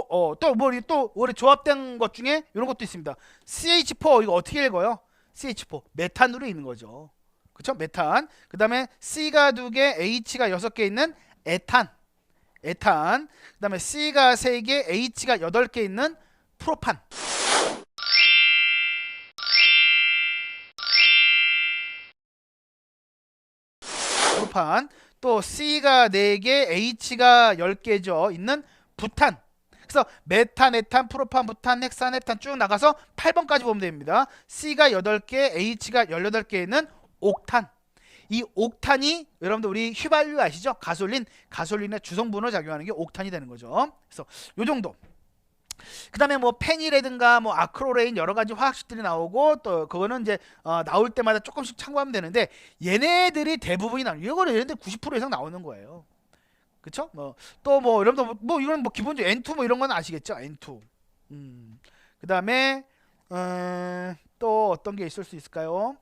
또 어 또 뭐 우리 또 우리 조합된 것 중에 이런 것도 있습니다. CH4 이거 어떻게 읽어요? CH4 메탄으로 읽는 거죠. 그렇죠? 메탄. 그다음에 C가 두 개, H가 여섯 개 있는 에탄. 에탄. 그다음에 C가 세 개, H가 여덟 개 있는 프로판. 프로판. 또 C가 4개, H가 10개죠. 있는 부탄. 그래서 메탄, 에탄, 프로판, 부탄, 헥산, 헵탄 쭉 나가서 8번까지 보면 됩니다. C가 8개, H가 18개 있는 옥탄. 이 옥탄이 여러분들 우리 휘발유 아시죠? 가솔린, 가솔린의 주성분으로 작용하는 게 옥탄이 되는 거죠. 그래서 요 정도. 그다음에 뭐 펜이라든가 뭐 아크로레인 여러 가지 화학식들이 나오고 또 그거는 이제 어, 나올 때마다 조금씩 참고하면 되는데 얘네들이 대부분이 나오는 이거는 얘네들 90% 이상 나오는 거예요. 그쵸? 뭐또 뭐 여러분들 뭐, 뭐 이건 뭐 기본적으로 N2 뭐 이런 건 아시겠죠? N2. 음. 그다음에 어, 또 어떤 게 있을 수 있을까요?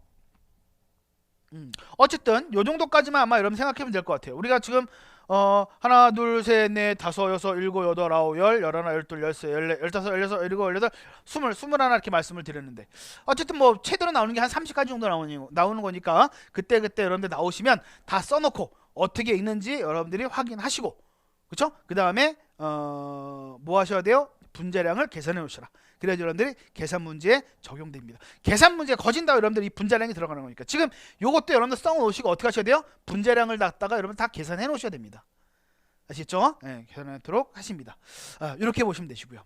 음. 어쨌든 요 정도까지만 아마 여러분 생각하면 될 것 같아요. 우리가 지금 어 하나 둘셋넷 다섯 여섯 일곱 여덟 아홉 열 열하나 열둘 열세 열네 열다섯 열여섯 열일곱 열여덟 스물 스물하나 이렇게 말씀을 드렸는데 어쨌든 뭐 최대로 나오는 게한 30가지 정도 나오는 나오는 거니까 그때 그때 여러분들 나오시면 다 써놓고 어떻게 있는지 여러분들이 확인하시고 그렇죠? 그 다음에 어 뭐 하셔야 돼요? 분자량을 계산해 놓으시라. 그래야 여러분들이 계산 문제에 적용됩니다. 계산 문제 거진다 여러분들 이 분자량이 들어가는 거니까 지금 요것도 여러분들 써 놓으시고 어떻게 하셔야 돼요? 분자량을 갖다가 여러분 다 계산해 놓으셔야 됩니다. 아시죠? 네, 계산하도록 하십니다. 아, 이렇게 보시면 되시고요.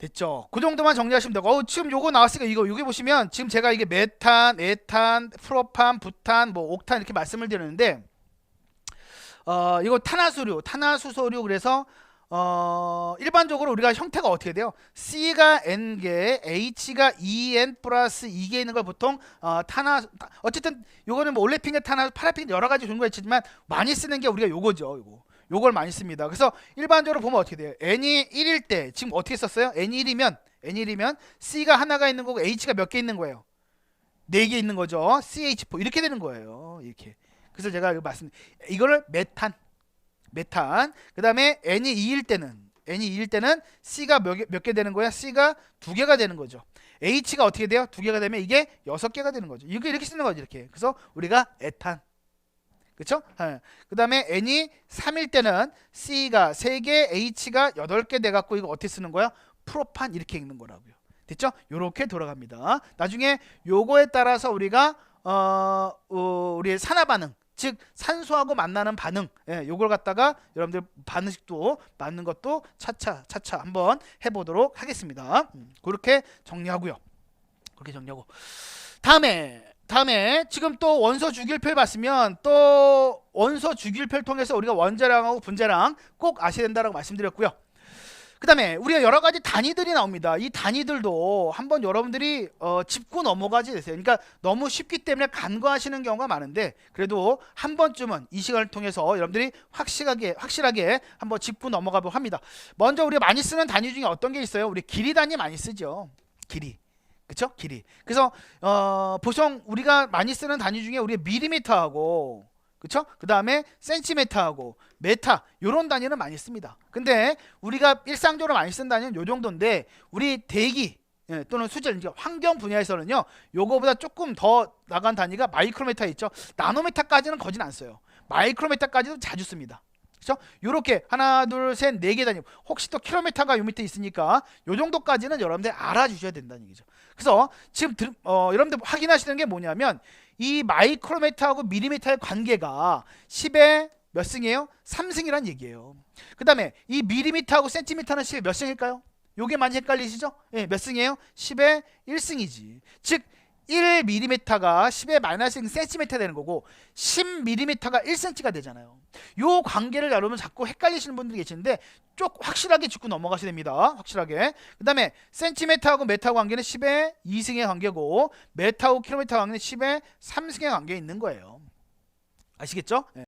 됐죠? 그 정도만 정리하시면 되고 어, 지금 요거 나왔으니까 이거 여기 보시면 지금 제가 이게 메탄, 에탄, 프로판, 부탄, 뭐 옥탄 이렇게 말씀을 드렸는데 어 이거 탄화수류, 탄화수소류 그래서 어 일반적으로 우리가 형태가 어떻게 돼요? C가 N개, H가 2N 플러스 2개 있는 걸 보통 어, 탄화 어쨌든 요거는 뭐 올레핀계 탄화, 파라핀 여러 가지 종류가 있지만 많이 쓰는 게 우리가 요거죠. 요거. 요걸 많이 씁니다. 그래서 일반적으로 보면 어떻게 돼요? n이 1일 때 지금 어떻게 썼어요? n이 1이면 n이 1이면 C가 하나가 있는 거고 H가 몇 개 있는 거예요? 네 개 있는 거죠. CH4 이렇게 되는 거예요. 이렇게. 그래서 제가 이거 말씀 이거를 메탄 메탄 그다음에 n이 2일 때는 n이 2일 때는 C가 몇개 되는 거야? C가 두 개가 되는 거죠. H가 어떻게 돼요? 두 개가 되면 이게 여섯 개가 되는 거죠. 이게 이렇게 쓰는 거죠. 이렇게. 그래서 우리가 에탄 그쵸? 예. 그 다음에 n이 3일 때는 C가 3개, H가 8개 돼갖고 이거 어떻게 쓰는 거야? 프로판 이렇게 읽는 거라고요. 됐죠? 요렇게 돌아갑니다. 나중에 요거에 따라서 우리가 어, 어 우리의 산화 반응 즉 산소하고 만나는 반응 예, 요걸 갖다가 여러분들 반응식도 맞는 것도 차차 차차 한번 해보도록 하겠습니다. 음, 그렇게 정리하고요. 그렇게 정리하고 다음에 다음에 지금 또 원소 주기율표를 봤으면 또 원소 주기율표를 통해서 우리가 원자량하고 분자량 꼭 아셔야 된다라고 말씀드렸고요. 그 다음에 우리가 여러 가지 단위들이 나옵니다. 이 단위들도 한번 여러분들이 어, 짚고 넘어가지 되세요. 그러니까 너무 쉽기 때문에 간과하시는 경우가 많은데 그래도 한 번쯤은 이 시간을 통해서 여러분들이 확실하게 확실하게 한번 짚고 넘어가보고 합니다. 먼저 우리가 많이 쓰는 단위 중에 어떤 게 있어요? 우리 길이 단위 많이 쓰죠. 길이. 그쵸? 길이. 그래서 어, 보통 우리가 많이 쓰는 단위 중에 우리 미리미터하고 그쵸? 그 다음에 센티미터하고 메타 요런 단위는 많이 씁니다. 근데 우리가 일상적으로 많이 쓴 단위는 요 정도인데 우리 대기 예, 또는 수질 이제 환경 분야에서는요 요거보다 조금 더 나간 단위가 마이크로메타 있죠. 나노메타까지는 거진 안 써요. 마이크로메타까지도 자주 씁니다. 그렇죠? 요렇게 하나 둘 셋 네 개 단위 혹시 또 킬로미터가 요 밑에 있으니까 요 정도까지는 여러분들 알아주셔야 된다는 얘기죠. 그래서 지금 들, 어, 여러분들 확인하시는 게 뭐냐면 이 마이크로메타하고 미리미터의 관계가 10의 몇 승이에요? 3승이란 얘기예요. 그 다음에 이 미리미터하고 센티미터는 10의 몇 승일까요? 요게 많이 헷갈리시죠? 예, 몇 승이에요? 10의 1승이지. 즉 1mm가 10의 마이너스 1cm 되는 거고 10mm가 1cm가 되잖아요. 요 관계를 여러분 자꾸 헷갈리시는 분들이 계시는데 쭉 확실하게 짚고 넘어가셔야 됩니다. 확실하게. 그 다음에 센티미터하고 메타 관계는 10의 2승의 관계고 메타하고 킬로미터 관계는 10의 3승의 관계에 있는 거예요. 아시겠죠? 예.